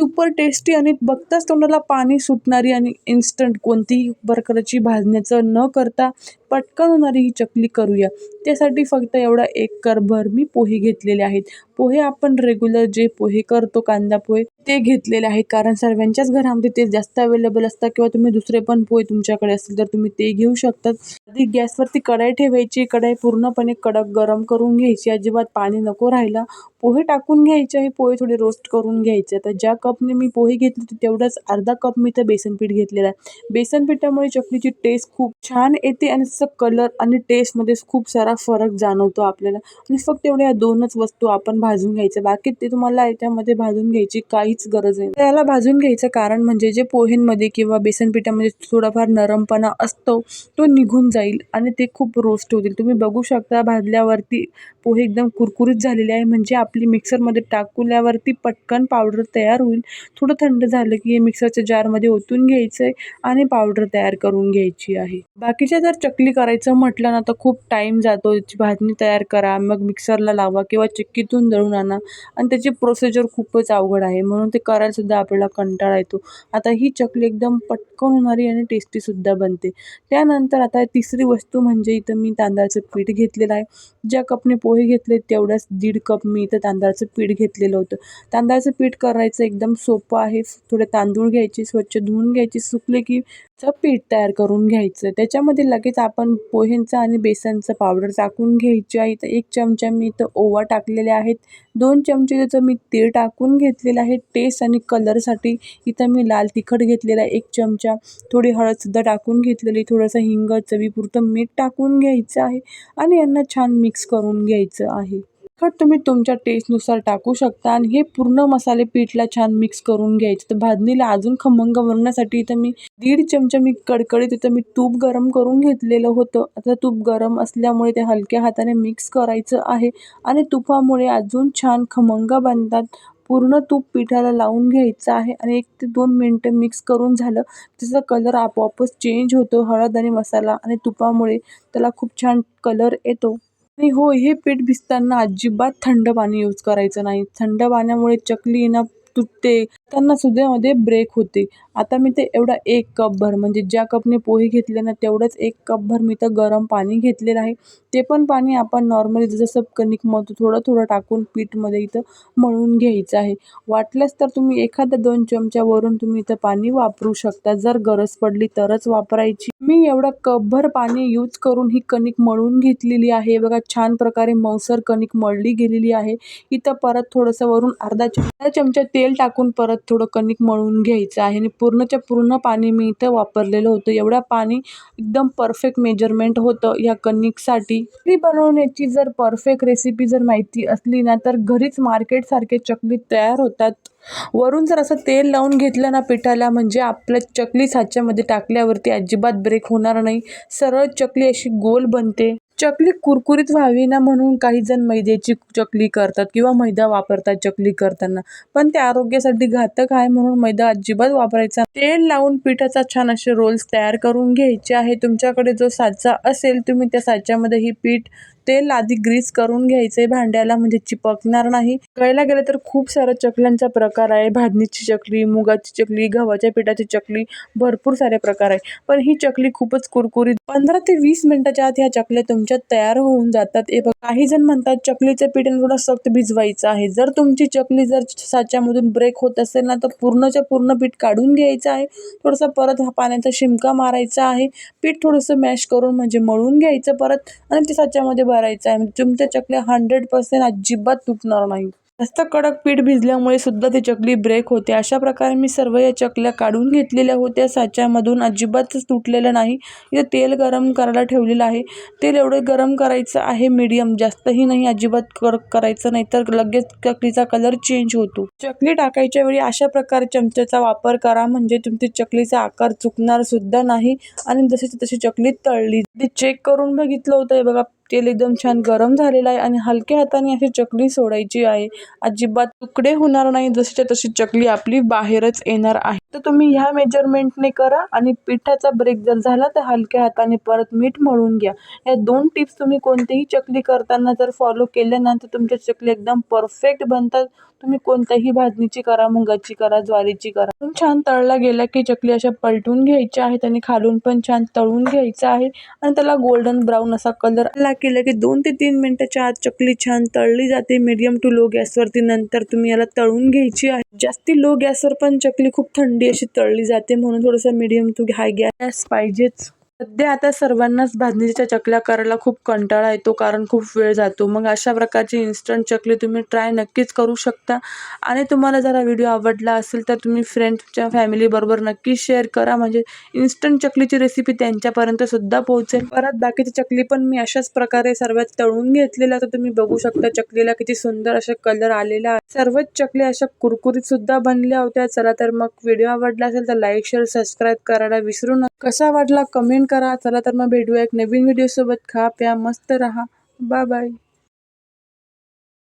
Super tasty आणि बघताच तोंडाला पाणी सुटणारी आणि इन्स्टंट कोणतीही प्रकारची भाजण्याचं न करता पटकन होणारी ही चकली करूया. त्यासाठी फक्त एवढा एक करभर मी पोहे घेतलेले आहेत. पोहे आपण रेग्युलर जे पोहे करतो कांदा पोहे ते घेतलेले आहेत. कारण सर्वांच्याच घरामध्ये ते जास्त अवेलेबल असतात किंवा तुम्ही दुसरे पण पोहे तुमच्याकडे असतील तर तुम्ही ते घेऊ शकतात. आधी गॅसवरती कढाई ठेवायची कढाई पूर्णपणे कडक गरम करून घ्यायची. अजिबात पाणी नको राहिला पोहे टाकून घ्यायचे आहे पोहे थोडे रोस्ट करून घ्यायचे. तर ज्या कपने मी पोहे घेतले होते तेवढाच अर्धा कप मी तर बेसन पीठ घेतलेलं आहे. बेसन पिठामुळे चकलीची टेस्ट खूप छान येते आणि त्याचा कलर आणि टेस्टमध्ये खूप सारा फरक जाणवतो आपल्याला. आणि फक्त एवढ्या दोनच वस्तू आपण भाजून घ्यायचं बाकी ते तुम्हाला याच्यामध्ये भाजून घ्यायची काहीच गरज नाही. त्याला भाजून घ्यायचं कारण म्हणजे जे पोहेंमध्ये किंवा बेसन पिठामध्ये थोडाफार नरमपणा असतो तो निघून जाईल आणि ते खूप रोस्ट होतील. तुम्ही बघू शकता भाजल्यावरती पोहे एकदम कुरकुरीत झालेले आहे. म्हणजे आपली मिक्सरमध्ये टाकल्यावरती पटकन पावडर तयार होईल. थोडं थंड झालं की हे मिक्सरच्या जारमध्ये ओतून घ्यायचं आहे आणि पावडर तयार करून घ्यायची आहे. बाकीच्या जर चकली करायचं म्हटलं ना तर खूप टाईम जातो. त्याची भाजणी तयार करा मग मिक्सरला लावा किंवा चिक्कीतून दळून आणा. आणि त्याची प्रोसिजर खूपच अवघड आहे. म्हणून म्हणून ते करायलासुद्धा आपल्याला कंटाळा येतो. आता ही चकली एकदम पटकन होणारी आणि टेस्टीसुद्धा बनते. त्यानंतर आता तिसरी वस्तू म्हणजे इथं मी तांदळाचं पीठ घेतलेलं आहे. ज्या कपने पोहे घेतले तेवढ्याच दीड कप मी इथं तांदळाचं पीठ घेतलेलं होतं. तांदळाचं पीठ करायचं एकदम सोपं आहे. थोडे तांदूळ घ्यायचे स्वच्छ धुवून घ्यायचे सुकले की पीठ तयार करून घ्यायचं. त्याच्यामध्ये लगेच आपण पोह्यांचा आणि बेसनचं पावडर टाकून घ्यायची आहे. तर एक चमचा मी इथं ओवा टाकलेले आहेत. दोन चमचे त्याचं मी तेल टाकून घेतलेलं आहे. टेस्ट आणि कलरसाठी इथं मी लाल तिखट घेतलेला एक चमचा. थोडी हळदसुद्धा टाकून घेतलेली थोडंसं हिंग चवीपुरतं मीठ टाकून घ्यायचं आहे आणि यांना छान मिक्स करून घ्यायचं आहे. तिखट तुम्ही तुमच्या टेस्टनुसार टाकू शकता आणि हे पूर्ण मसाले पीठला छान मिक्स करून घ्यायचे. तर भाजणीला अजून खमंग बनवण्यासाठी इथं मी दीड चमचा मी कडकडीत इथं मी तूप गरम करून घेतलेलं होतं. आता तूप गरम असल्यामुळे ते हलक्या हाताने मिक्स करायचं आहे आणि तुपामुळे अजून छान खमंग बनतात. पूर्ण तूप पिठाला लावून घ्यायचं आहे आणि एक ते दोन मिनटं मिक्स करून झालं त्याचा कलर आपोआपच चेंज होतो. हळद आणि मसाला आणि तुपामुळे त्याला खूप छान कलर येतो. आणि हो हे पीठ भिजताना अजिबात थंड पाणी यूज करायचं नाही. थंड पाण्यामुळे चकली ना तुटते. त्यांना सुद्धा ब्रेक होते. आता मी ते एवढा एक कपभर म्हणजे ज्या कपने पोहे घेतले ना तेवढंच एक कपभर मी तर गरम पाणी घेतलेलं आहे. ते पण पाणी आपण नॉर्मली जसं कणिक मळतो थोडं थोडं टाकून पीठमध्ये इथं मळून घ्यायचं आहे. वाटल्यास तर तुम्ही एखाद्या दोन चमच्यावरून तुम्ही इथं पाणी वापरू शकता. जर गरज पडली तरच वापरायची. मी एवढा कपभर पाणी यूज करून ही कणिक मळून घेतलेली आहे. बघा छान प्रकारे मौसर कणिक मळली गेलेली आहे. इथं परत थोडंसं वरून अर्धा चमचा चमचा तेल तेल टाकून परत थोडं कणिक मळून घ्यायचं आहे. आणि पूर्णच्या पूर्ण पाणी मी इथं वापरलेलं होतं. एवढ्या पाणी एकदम परफेक्ट मेजरमेंट होतं या कणिकसाठी. चकली बनवण्याची जर परफेक्ट रेसिपी जर माहिती असली ना तर घरीच मार्केटसारखे चकली तयार होतात. वरून जर असं तेल लावून घेतलं ना पिठाला म्हणजे आपल्या चकली साच्यामध्ये टाकल्यावरती अजिबात ब्रेक होणार नाही. सरळ चकली अशी गोल बनते. चकली कुरकुरीत व्हावी ना म्हणून काही जण मैद्याची चकली करतात किंवा मैदा वापरतात चकली करताना. पण ते आरोग्यासाठी घातक आहे म्हणून मैदा अजिबात वापरायचा तेल लावून पिठाचा छान असे रोल्स तयार करून घ्यायचे आहे. तुमच्याकडे जो साचा असेल तुम्ही त्या साच्यामध्ये ही पीठ तेल आधी ग्रीस करून घ्यायचे भांड्याला म्हणजे चिपकणार नाही. कळायला गेलं तर खूप साऱ्या चकल्यांचा प्रकार आहे. भाजणीची चकली मुगाची चकली गव्हाच्या पिठाची चकली भरपूर सारे प्रकार आहे. पण ही चकली खूपच कुरकुरीत. पंधरा ते वीस मिनिटाच्या आत ह्या चकल्या तुमच्या तयार होऊन जातात. हे बघ काही जण म्हणतात चकलीचं पीठ थोडं सक्त भिजवायचं आहे. जर तुमची चकली जर साच्यामधून ब्रेक होत असेल ना तर पूर्णच्या पूर्ण पीठ काढून घ्यायचं आहे. थोडंसं परत हा पाण्याचा शिमका मारायचा आहे. पीठ थोडंसं मॅश करून म्हणजे मळून घ्यायचं परत आणि ते साच्यामध्ये करायचं आहे. म्हणजे तुमच्या चकल्या हंड्रेड पर्सेंट अजिबात तुटणार नाही. जास्त कडक पीठ भिजल्यामुळे सुद्धा ती चकली ब्रेक होते. अशा प्रकारे मी सर्व या चकल्या काढून घेतलेल्या होत्या. साच्यामधून अजिबातच तुटलेलं नाही. इथे तेल गरम करायला ठेवलेलं आहे. तेल एवढं गरम करायचं आहे मीडियम जास्तही नाही अजिबात कर करायचं नाही. तर लगेच चकलीचा कलर चेंज होतो. चकली टाकायच्या वेळी अशा प्रकारे चमच्याचा वापर करा. म्हणजे तुमची चकलीचा आकार चुकणार सुद्धा नाही. आणि जशी तशी चकली तळली. ते चेक करून बघितलं होतं. हे बघा तेल एकदम छान गरम झालेलं आहे आणि हलक्या हाताने अशी चकली सोडायची आहे. अजिबात तुकडे होणार नाही जशीच्या तशी चकली आपली बाहेरच येणार आहे. तर तुम्ही ह्या मेजरमेंटने करा आणि पिठाचा ब्रेक जर झाला तर हलक्या हाताने परत मीठ मळून घ्या. या दोन टिप्स तुम्ही कोणतीही चकली करताना जर फॉलो केल्या ना तर तुमच्या चकली एकदम परफेक्ट बनतात. तुम्ही कोणत्याही भाजणीची करा मुगाची करा ज्वारीची करा. पण छान तळला गेला की चकली अशा पलटून घ्यायच्या आहेत आणि खालून पण छान तळून घ्यायचं आहे. आणि त्याला गोल्डन ब्राऊन असा कलर आला केलं की दोन ते तीन मिनिटाच्या आत चकली छान तळली जाते. मीडियम टू लो गॅसवरती नंतर तुम्ही याला तळून घ्यायची आहे. जास्ती लो गॅसवर पण चकली खूप थंडी अशी तळली जाते. म्हणून थोडंसं मीडियम टू हाय गॅस पाहिजेच. सध्या आता सर्वांनाच भाजणीच्या चकल्या करायला खूप कंटाळा येतो कारण खूप वेळ जातो. मग अशा प्रकारची इन्स्टंट चकली तुम्ही ट्राय नक्कीच करू शकता. आणि तुम्हाला जरा व्हिडिओ आवडला असेल तर तुम्ही फ्रेंड्सच्या फॅमिलीबरोबर नक्की शेअर करा. म्हणजे इन्स्टंट चकलीची रेसिपी त्यांच्यापर्यंत सुद्धा पोहोचेल. परत बाकीची चकली पण मी अशाच प्रकारे सर्वात तळून घेतलेला तर तुम्ही बघू शकता चकलीला किती सुंदर असा कलर आलेला आहे. सर्वच चकली अशा कुरकुरीत सुद्धा बनल्या होत्या. चला तर मग व्हिडिओ आवडला असेल तर लाईक शेअर सबस्क्राईब करायला विसरू नका कसा वाटला? कमेंट करा. चला तर मग भेटूया एक नवीन व्हिडिओसोबत खा प्या मस्त राहा. Bye bye